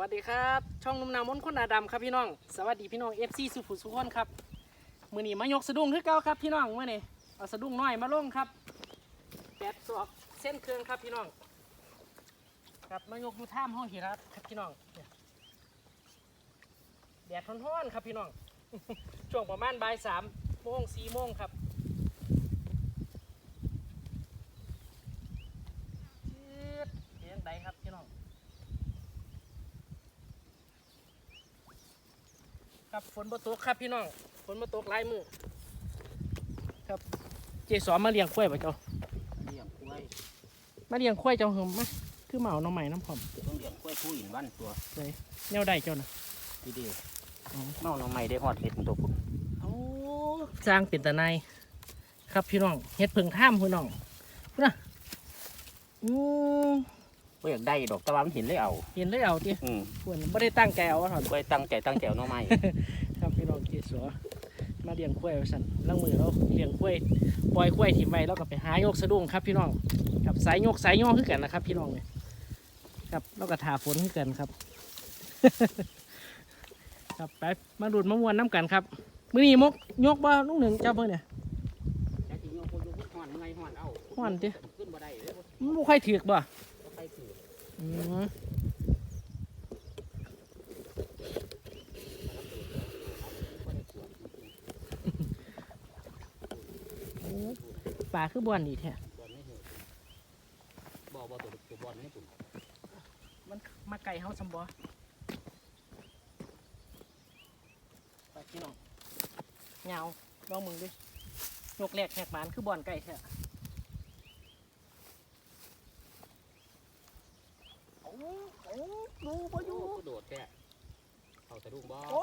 วัสดีครับ ช่องนุ่มนามนคนอาดำครับพี่น้อง สวัสดีพี่น้อง FC สุขุมสุขคนครับมือนี้มายกสะดุ้งคือเก่าครับพี่น้องมื่อนี้เอาสะดุ้งน้อยมาลงครับแปดศอกเส้นเครื่องครับพี่น้อง ครับมายกดูท่ามห้องหิรัตครับพี่น้องแดดร้อนๆครับพี่น้องช่วงประมาณบ่ายสามโมงสี่โมงครับชืดเสียงใดครับพี่น้อง ครับฝนบ่ตกครับพี่น้องฝนบ่ตกหลายมือครับเจสอนมาเลี้ยงควายป่ะเจ้าเลี้ยงกล้วยมาเลี้ยงควายเจ้าหึมมาคือมาเอาน้องใหม่น้ำผอมต้องเลี้ยงกล้วยผู้หญิงบ้านตัวเลยแนวใดเจ้านะที่ดีอ๋อเมาน้องใหม่ได้ฮอดเห็ดตัวพุ่นโอ้สร้างเป็นตะไนครับพี่น้องเฮ็ดเพิ่งท่ามพี่น้องพุ่นนะอืม ก็อยากได้ดอกตะวันเห็นเลยเอาเห็นเลยเอาติอืมพุ่นบ่ได้ตั้งใจเอาว่าถอนกล้วยตั้งใจตั้งแจวน้องใหม่ครับพี่น้องเจสอมาเลี้ยงควายว่าซั่นลังมือเราเลี้ยงควายปล่อยควายถิ่มไว้แล้วก็ไปหายกสะดุ้งครับพี่น้องครับสายยกสายย่อคือกันนะครับ พี่น้องเนี่ยครับแล้วก็ถาฝนคือกันครับ ครับไปมาดูดมะม่วนน้ำกันครับมื้อนี้มกยกบ่ลุงหนึ่งเจ้าเพิ่นเนี่ยแต่ที่โยกคนโยกฮ้อนไงฮ้อนเอาฮ้อนติ ขึ้นบ่ได้เลยมันบ่ค่อยถือกบ่ ปลาคือบ่อนดีแท้บอลไม่เห็นบ่บ่ตัวตัวบอลไม่ปุ่นมันมาไก่เฮาซำบ่ไปพี่น้องเหงาลองมึงดิยกแรกแหกหมานคือบ่อนไก่แท้โอ้โอ้ดูบ่อยู่ ก็โดดแค่เอาสะดุ้งบ่ โอ้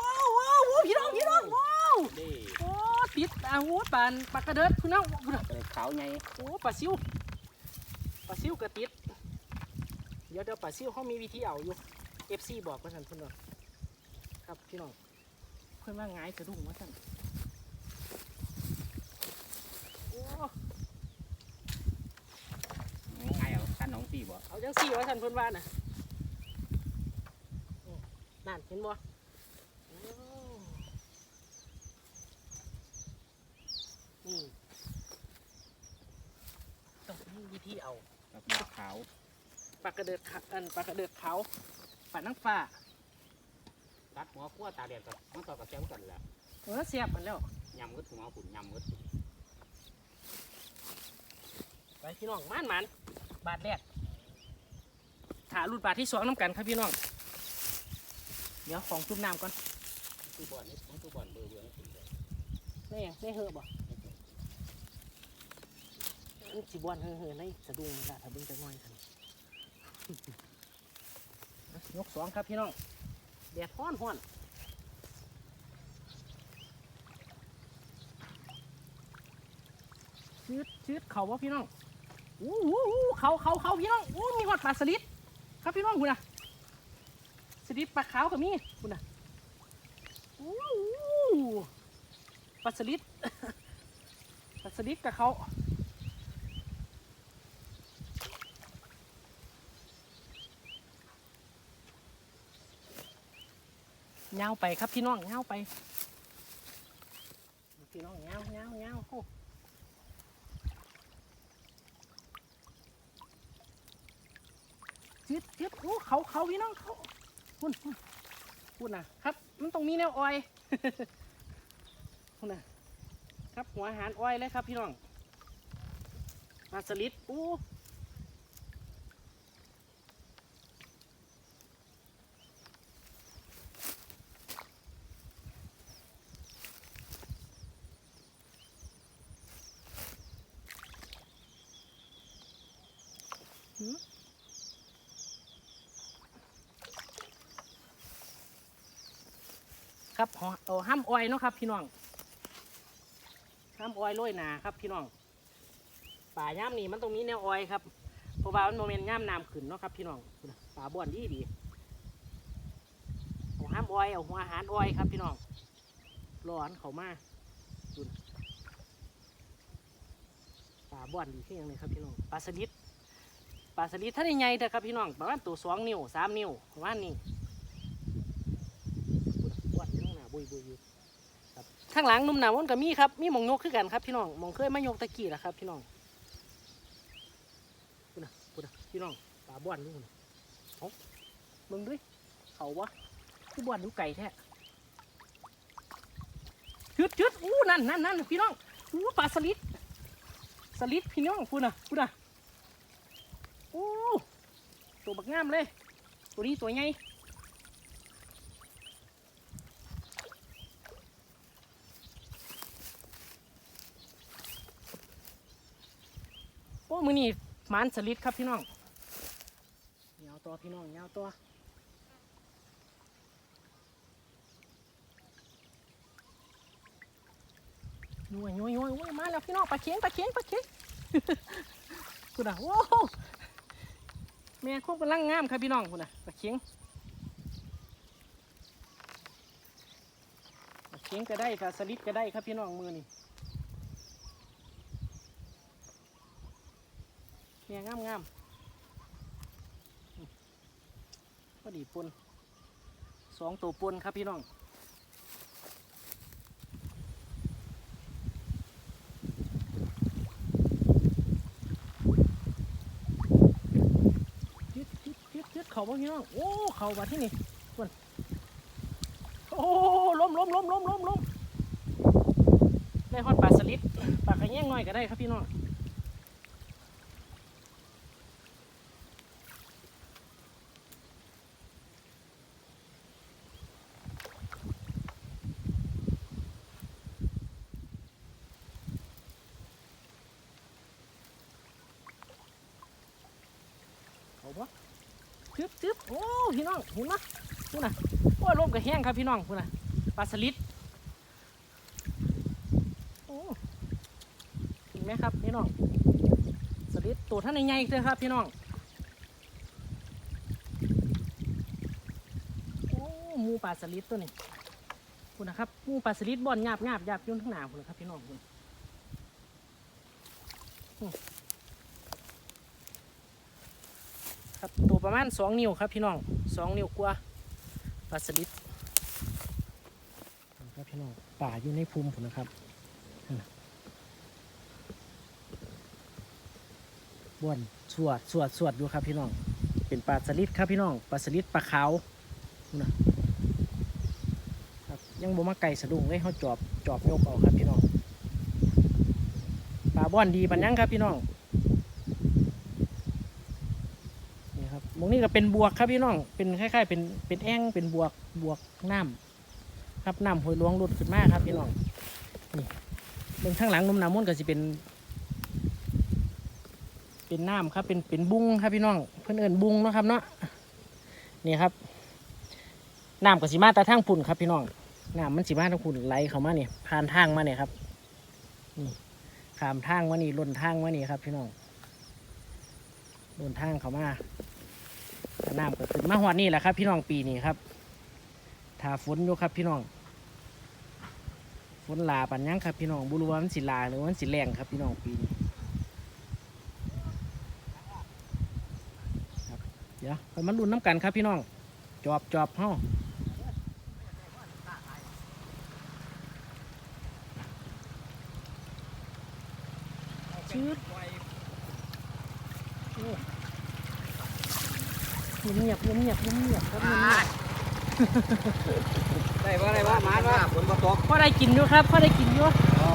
ว้าวว้าวว้าวพี่น้องพี่น้องว้าว เด้ โอ้ติด อ่างโอ้ปานปลากระเดิดพี่น้องพี่น้องก็เลยขาวไงโอ้ปลาซิวปลาซิวกระติดเดี๋ยวเดี๋ยวปลาซิวเขามีวิธีเอาอยู่ FC บอกว่าสันเพื่อนว่าครับพี่น้องเพื่อนว่าไงายสะดุ้งว่าสันโอ้ไงเอากันน้องตีบ่เอาจังสี่ว่าสันเพื่อนว่าน่ะอืมนั่นเห็นบ่โอ้นี่ต้องมีวิธีเอา กับหมอกขาว ปลากระเดิดขะอันปลากระเดิดขาวปลานังฟ้าตัดหัวขั้วตาแดดกับมันต่อกับแซมกันแหละเออเสียบมันแล้วยำกึดหัวปุ่นยำกึดไปพี่น้องมันมันบาทแรกถารุ่นบาทที่สองน้ำกันครับพี่น้องเดี๋ยวของจุ่มน้ำก่อนคือบอลนี่มันคือบอลเบอร์เบอร์นี่นี่ยังนี่เหอะบ่อันสิบวันเหอะเหอะในสะดุ้งนี่ละถ้าเบิ่งจะง่อยทัน ยกสองครับพี่น้องแดดฮ้อนฮ้อนชืดชืดเขาบ่พี่น้องอู้หูหูเขาเขาเขาพี่น้องอู้มีหอดปลาสลิดครับพี่น้องคุณนะสลิดปลาขาวกับมีคุณนะอู้หูปลาสลิดปลาสลิดกับเขา เงาไปครับพี่น้องเงาไป พี่น้องเงาเงาเงาโอ้จิดจิดโอ้เขาเขาพี่น้องเขาคุณคุณคุณนะครับ มันต้องมีแนวออยคุณนะครับหัวอาหารออยเลยครับพี่น้องปลาสลิดอู้ ครับเอาเอาห้ามออยเนาะครับ พี่น้องน้ำออยโรยหนาครับ พี่น้องป่าย่ามนี่มันตรงนี้แนวออยครับเพราะว่ามันโมเมนต์ย่ามน้ำขึ้นเนาะครับ พี่น้องป่าบ่อนดีดีเอาห้ามออยเอาหัวอาหารออยครับ พี่น้องร้อนเขามาป่าบ่อนดีขึ้นยังไงครับพี่น้องปลาสลิด ปลาสลิดถ้าใหญ่เถอะครับพี่น้องประมาณตัวสองนิ้วสามนิ้วประมาณนี้พุ่นน่ะบ่อนอยู่ข้างหน้าบุยบุยอยู่ข้างหลังนุ่มหนามันก็มีครับมีมองยกคือกันครับพี่น้องมองเคยมายกตะกี้แหละครับ พี่น้องพูดนะพูดนะพี่น้องปลาบ้วนนี่นะเอามึงด้วยเขาวะกูบ้วนดูไก่แท้ชึดชึดอู้นั่นนั่นนั่นพี่น้องอู้ปลาสลิดสลิดพี่น้องพูดนะพูดนะ อ้ตัวบักงามเลย ตัวนี้ตัวใหญ่โอ้มือนี่หมันสลิดครับพี่น้องเงาวตัวพี่น้องเงาวตัวยัวยัวยัวยัวมาแล้วพี่น้องปลาเข็งปลาเข็งปลาเข็งคุณอะโอ้ แม่ควบกำลังงามครับพี่น้องคุณอะปลาเข็งปลาเข็งก็ได้ปลาสลิดก็ได้ครับพี่น้องมือนี่เนี่ยงามงามพอดีปนสองตัวปนครับพี่น้องยึดยึดยึดยึด เขาบ่พี่น้องโอ้เขาบาที่นี่คนโอ้ล้มล้มล้มล้มล้มล้มได้ฮอดปลาสลิดปลากระแยงน้อยก็ได้ครับพี่น้อง เอาปะจึ๊บจึ๊บโอ้ พี่น้องหุ่นนะหุ่นนะโอ้ยลมกับแห้งครับพี่น้องหุ่นนะปลาสลิดโอ้เห็นไหมครับพี่น้องสลิดตัวท่านใหญ่ๆเลยครับพี่น้องโอ้หมูปลาสลิดตัวนี้คุณนะครับหมูปลาสลิดบอนหยาบหยาบหยาบยุ่นข้างหน้าคุณนะครับพี่น้องคุณครับตัวประมาณสองนิ้วครับพี่น้อง สองนิ้วกว่าปลาสลิดครับพี่น้องป่าอยู่ในภูมิผมนะครับนั่นน่ะบ้วนสวดสวดสวดอยู่ครับพี่น้อง เป็นปลาสลิดครับพี่น้องปลาสลิดปลาขาวนะครับยังบ่มาไก่สะดุ้งเลยเขาจอบจอบยกเอาครับพี่น้องปลาบ้อนดีปันยังครับพี่น้อง นี่ค รงนี้ก็เป็นบวกครับพี่น้อง เป็นคล้ายๆ เป็นเป็นแอ่งเป็นบวกบวกน้ำครับน้ำหอยหลวงหลุดขึ้นมาครับพี่น้องนี่เบื้องข้างหลังนุ่มน้ำมันก็จะเป็น เป็นน้ำครับ เป็นเป็นบุ้งครับพี่น้อง เพื่อนเอิญบุ้งเนาะครับเนาะนี่ครับน้ำกับสีมาตาทางปุ่นครับพี่น้องน้ำมันสีมาทางปุ่นไหลเข้ามาเนี่ยผ่านทางมาเนี่ยครับนี่ขามทางมานี่ล่นทางมานี่ครับ พี่น้องเดินทางเขามา น้ำก็ขึ้นมาหอดนี่แหละครับ พี่น้องปีนี้ครับถ้าฝนอยู่ครับ พี่น้องฝนลาปันยังครับ พี่น้องบุรุษวันสิลาหรือวันสิแรงครับ พี่น้องปีนี้ครับเดี๋ยวไปมาลุ้นน้ำกันครับ พี่น้องจอบจอบเฮ้าชืดโอ้ เงียบเงียบเงียบเงียบเงียบครับเงียบเงียบได้ว่าได้ว่ามาว่าฝนมาตกพ่อได้กินอยู่ครับพ่อได้กินอยู่อ๋อ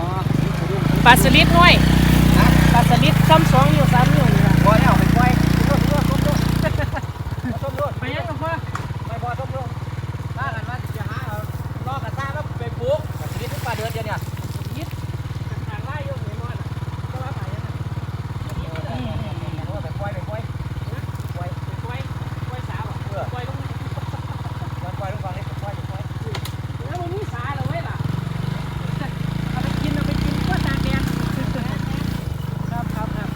ปลาสลิดน้อยปลาสลิดซ้ำสองอยู่สามอยู่นี่ละปล่อยแล้วไปปล่อยต้มรถต้มรถต้มรถ ไปยังกับพ่อ ไปบ่ต้มรถถ้ากันว่าจะหาเอาลอกกันซ่าแล้วไปปลูกชีวิตทุกปลาเดือนเดียวเนี่ย ยิดเป็นทางไล่อยู่ในมอนอะก็ว่าไปยังไง ไปปล่อยไปปล่อยปล่อย ไปกล้วยกล้วยสาวอะ เออก ล้วยต้อง ปล่อยลูกฟังนี่ปล่อยปล่อย แล้วมันมีสาเราไว้ล่ะเอาไปกินเอาไปกินก็ตากแดดครับครับครับ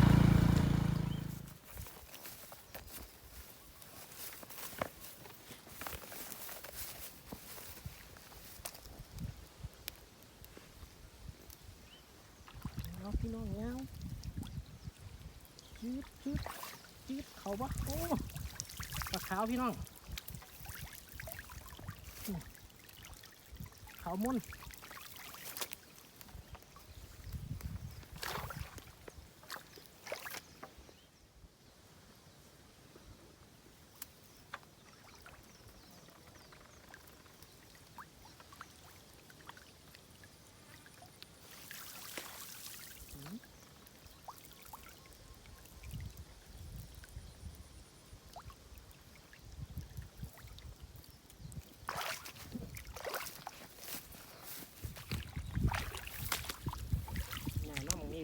เอาพี่น้องเงาจืดจืด วะโอ้ปลาขาวพี่น้องขาวมุ่น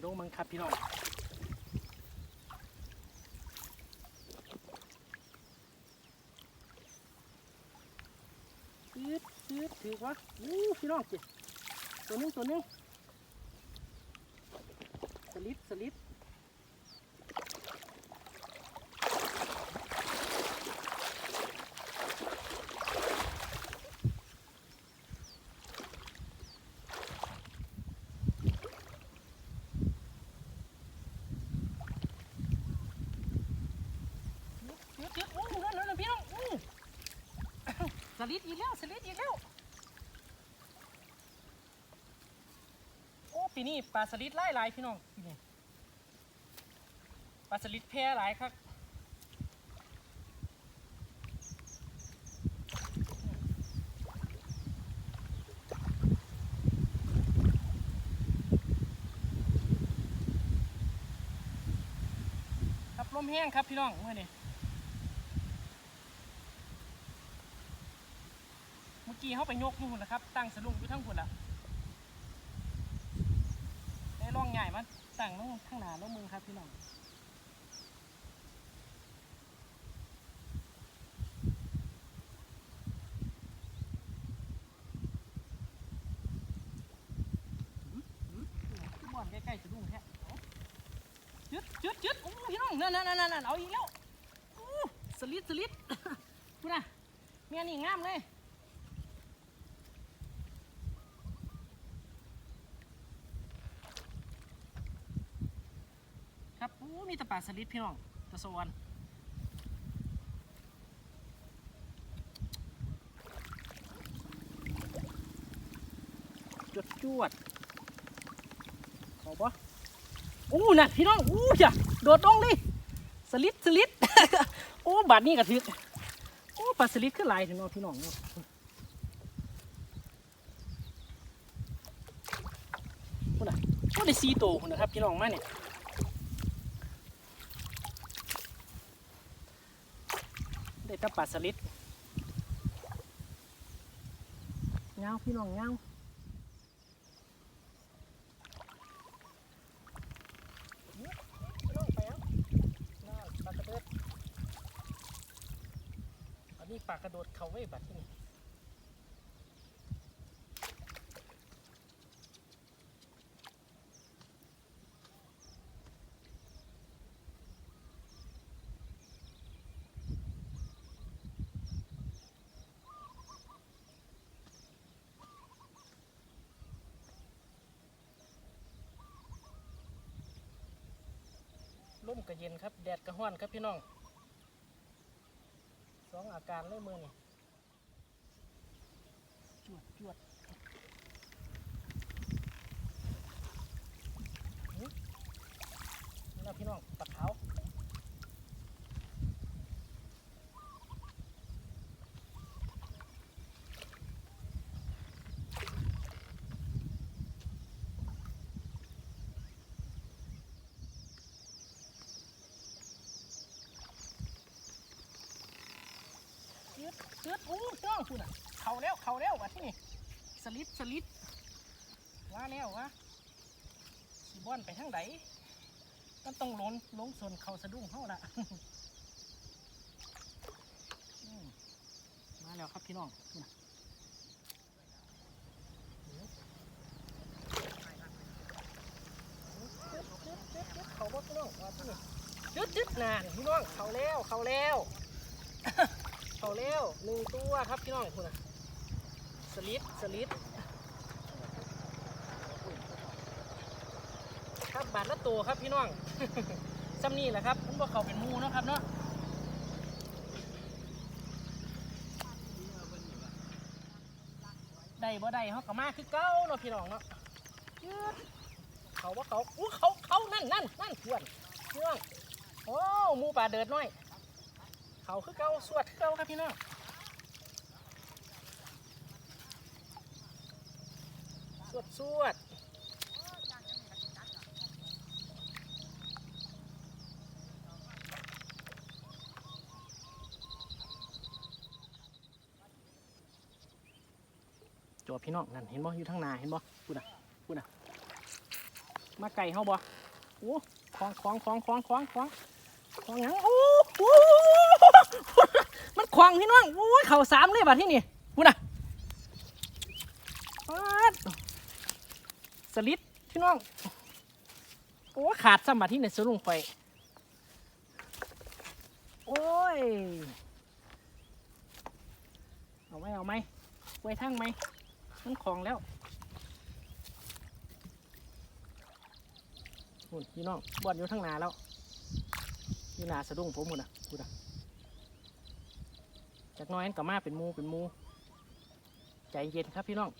น้อง มึงครับพี่น้องยืดยืดถือวะอู้พี่น้องจิตัวนึงตัวนึงสลิดสลิดยืดอู้นั่นนั่นนั่นพี่น้องอู้ส ลิดอีกแล้วสลิดอีกแล้วโอ้ปีนี้ปลาสลิดไล่หลายพี่น้องปีนี้ปลาสลิดแพร่หลายครับครับลมแห้งครับพี่น้องเมื่อนี้เมื่อ กี้เขาไปยกอยู่หุ่นนะครับ ตั้งสลุงอยู่ทั้งหุ่นละได้ร่องใหญ่มาตั้งลงข้างหน้าลงมือครับพี่น้องบ่อนใกล้ๆสะดุ้งแท้เอาจึดจึดจึดโอ้พี่น้องนั่นนั่นนั่นนั่นเอาอีกแล้วโอ้สลิดสลิดพูดนะเมียนี่งามเลย ครับโอ้ มีแต่ปลาสลิดพี่น้องตะสวรรค์จวดจวดขาปะโอ้น่ะพี่น้อง อู้จ้ะโดดลงดิสลิดสลิดโอ้บาดนี้กระทึกโอ้ปลาสลิดขึ้นลายถึงน้องพี่น้องเนาะโอ้น่ะโอ้ได้สี่ตัวพุ่นนะครับพี่น้องมาเนี่ย ก็ปลาสลิดเงาพี่น้องเงาพี่น้องไปแล้วน่าปลากระเดิดอันนี้ปลากระโดดเขาไว้บัดที่นี่ กระเย็นครับ แดดกระห้อนครับพี่น้องสองอาการเลยมือนี่จวดจวดหึ โอ้พี่น้องคุณอะ เข่าแล้วเข่าแล้ววะที่นี่สลิดสลิดว่าแล้ววะสีบอนไปทางไหนมันต้องล้นลงส่วนเข่าสะดุ้งเท่าละมาแล้วครับพี่น้องนี่นะเขาบ่พี่น้องว่าที่นี่ยึดยึดนานพี่น้องเขาแล้วเขาแล้ว แล้วหนึ่งตัวครับพี่น้องคุณนะสลิดสลิดครับบาทละตัวครับพี่น้องซ้ำนี่แหละครับมันบอกเขาเป็นมูนะครับเนาะได้บ่ได้เขาก็มาคือเก้าเนาะพี่น้องเนาะยืดเขาว่าเขาอู้เขาเขานั่นนั่นนั่นทวนพี่น้องโอ้หมูป่าเดิดน้อย เขาคือเก่าสวดคือเก่าครับพี่น้องสวดสวดจวพี่น้องนั่นเห็นบ่อยู่ทางนาเห็นบ่พูดน่ะพูดน่ะมาไก่เฮาบ่โอ้คล้องคล้องคล้องคล้องคล้องคล้องคล้องยังโอ้โห มันควางพี่น้องโอ้ยเข่าสามเลยบัดที่นี่พูดนะปาดสลิดพี่น้อง โอ้ขาดสมบัติที่เนี่ยสลุงไปโอ้ย เอาไหมเอาไหมไว้ทั้งไหมมันคลองแล้วนี่น้องบอดอยู่ทั้งนาแล้วอยู่นาสะดุ้งผมหมดนะพูดนะ จากน้อยนั้นก็มาเป็นมูเป็นมู ใจเย็นครับพี่น้อง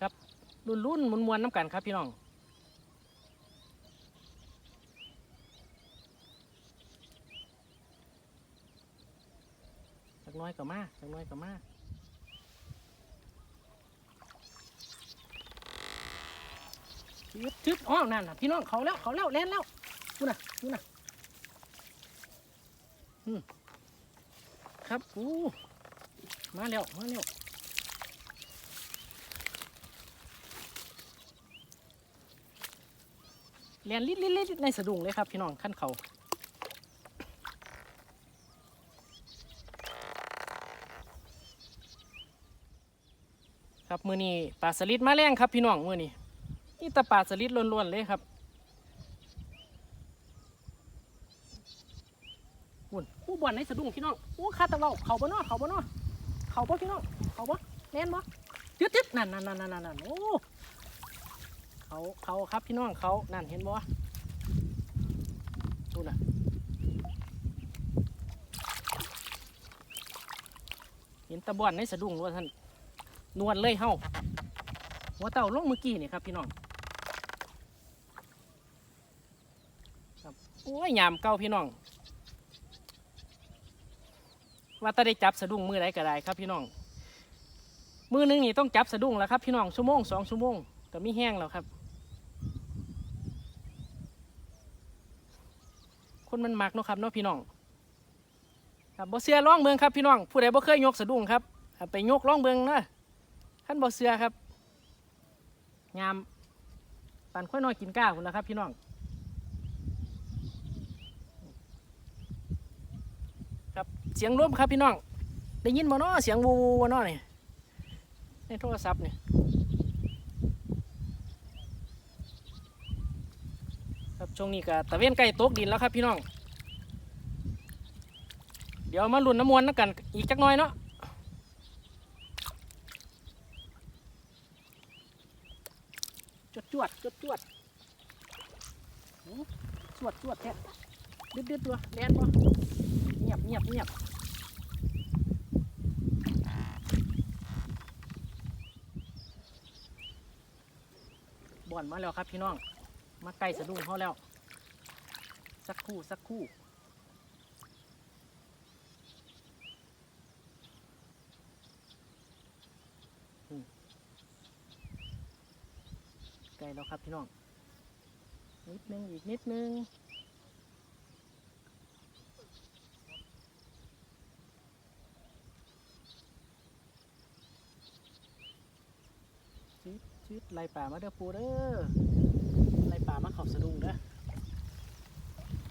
ครับรุ่นรุ่นมวนมวนน้ำกันครับพี่น้องจากน้อยก็มาจากน้อยก็มาทึบทึบอ๋อนั่นนะพี่น้องเขาแล้วเขาแล้วแล่นแล้วดูน่ะดูน่ะ ครับอู้มาแล้ว มาแล้วเรียนลิดลิดลิดในสะดุ้งเลยครับ พี่น้องขั้นเขาครับมือนี้ปลาสลิดมาแรงครับพี่น้องมือนี้นี่แต่ปลาสลิดล้วนๆเลยครับหุ่นผู้ บ่อนในสะดุ้งพี่น้องโอู้าตะเวาเขาบ่นอเขาบ่นอเขาบ่พี่น้องเขาบ่แน่นบ่ยึดยึดนั่นนั่นนั่นนั่นนั่นโอ้เขาเขาครับพี่น้องเขานั่นเห็นบ่ดูน่ะเห็นตะบอนในสะดุ้งว่าท่านนวลเลยเฮาหัวเต่าลงเมื่อกี้นี่ครับพี่น้องครับโอ้ยยามเก่าพี่น้อง ว่าถ้าได้จับสะดุ้งมือใดก็ได้ครับพี่น้อง มือหนึงนี่ต้องจับสะดุ้งแล้วครับพี่น้องชั่วโมงสองชั่วโมงก็มีแห้งแล้วครับ คนมันมักเนาะครับเนาะพี่น้องครับบ่เสือร้องเบิงครับพี่น้องผู้ใดบ่เคยยกสะดุ้งครับไปยกร้องเบิงนะท่านบ่เสือครับยามปันค่อยน้อยกินก้าวพุ่นะครับ พี่น้อง เสียงร่วมครับพี่น้อง ได้ยินบ่เนาะเสียงวูวูบ่เนาะนี่ในโทรศัพท์นี่ครับช่วงนี้ก็ตะเวนใกล้ตกดินแล้วครับพี่น้อง เดี๋ยวมาลุ้นน้ำมวนนักกันอีกจักหน่อยเนาะจวดจวดจวดจวดจวดจวดแท้ดึดดึดตัวแลนบ่ งียบเงียบเงียบบ่อนมาแล้วครับพี่น้อง มาใกล้สะดุ้งเขาแล้ว สักคู่สักครู่อืมใกล้แล้วครับพี่น้อง นิดนึงอีกนิดนึง ค ชื ดชืดไล่ป่ามาเด้อปูเด้อไล่ป่ามาเขาสะดุ้งเด้อ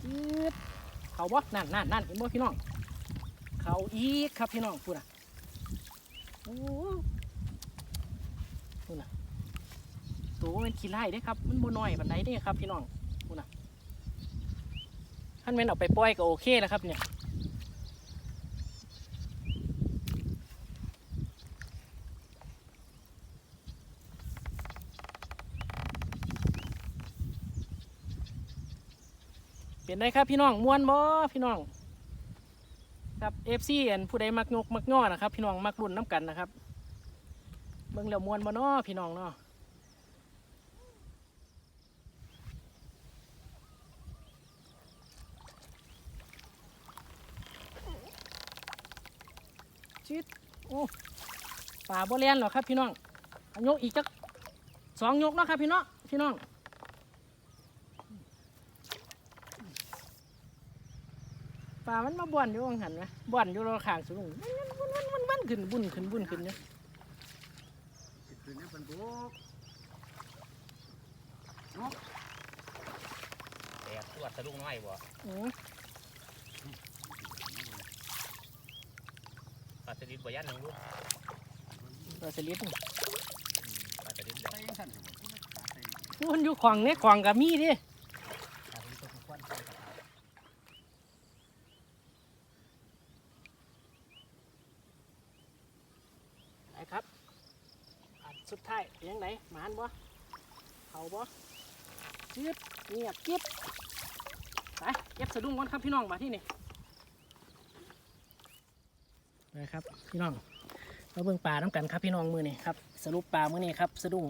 ชืดเขาบ่นั่นนั่นนั่นเห็นบ่พี่น้อง เขาอีกครับพี่น้องพูดอะโอ้พูดอะตัวมันขี้ไล่เด้ครับ มันบ่น้อยปานใดเด้ครับพี่น้องพูดอะท่านแม่นเอาไปปล่อยก็โอเคแล้วครับเนี่ย เป็นได้ครับพี่น้องมวนบ่พี่น้อง ครับเอฟซีอันผู้ใดมักยกมักย่อนะครับ พี่น้องมักรุ่นน้ำกันนะครับเบิ่งแล้วมวนบ่น้อพี่น้องเนาะชิดโอ้ป่าบ่เลียนหรอครับพี่น้องยกอีกจักสองยกเนาะครับพี่น้องพี่น้อง ป่ามันมาบ่อนอยู่วังหันไหมบ่อนอยู่รอข้างสูงมันมันมันมันขึ้นบุญขึ้นบุญขึ้นเนี่ยคืนนี้เป็นบุกแอบตรวจสะดุ้งน้อยบ่อือปลาสลิดบ่ยันหนึ่งลูกตัวสลิดปลาสลิดไปยังสั่นมันอยู่ขวางเนี่ยขวางกับมีดิไปครับอันสุดท้ายเป็นยังไงหมานบ่เขาบ่จืด เงียบจิ๊บไปเก็บสะดุ้งก่อนครับพี่น้องมาที่นี่นะครับพี่น้องมาเบิ่งปลาน้ำกันครับพี่น้องมือนี่ครับสรุปปลามือนี่ครับสะดุ้ง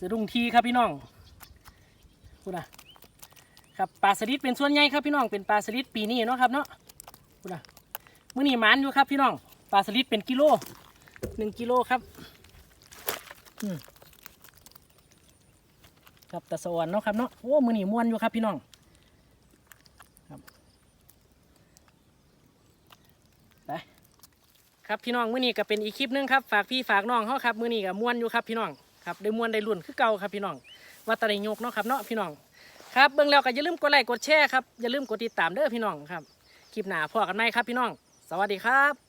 สะดุ้งทีครับพี่น้องคุณนะครับปลาสลิดเป็นส่วนใหญ่ครับพี่น้องเป็นปลาสลิดปีนี้เนาะครับเนาะคุณนะมือนี่หมานอยู่ครับพี่น้องปลาสลิดเป็นกิโลหนึ่งกิโลครับอืม ครับตะสวรรค์เนาะครับเนาะโอ้มือนี่ม้วนอยู่ครับพี่น้องครับไปครับพี่น้องมือนี้ก็เป็นอีกคลิปนึงครับฝากพี่ฝากน้องเขาครับมือนี้ก็ม่วนอยู่ครับพี่น้องครับได้ม่วนได้รุ่นคือเก่าครับพี่น้องว่าตะได้ยกเนาะครับเนาะพี่น้องครับเบิ่งแล้วก็อย่าลืมกดไลค์กดแชร์ครับอย่าลืมกดติดตามเด้อพี่น้องครับคลิปหน้าพอกันไหมครับพี่น้อง สวัสดีครับ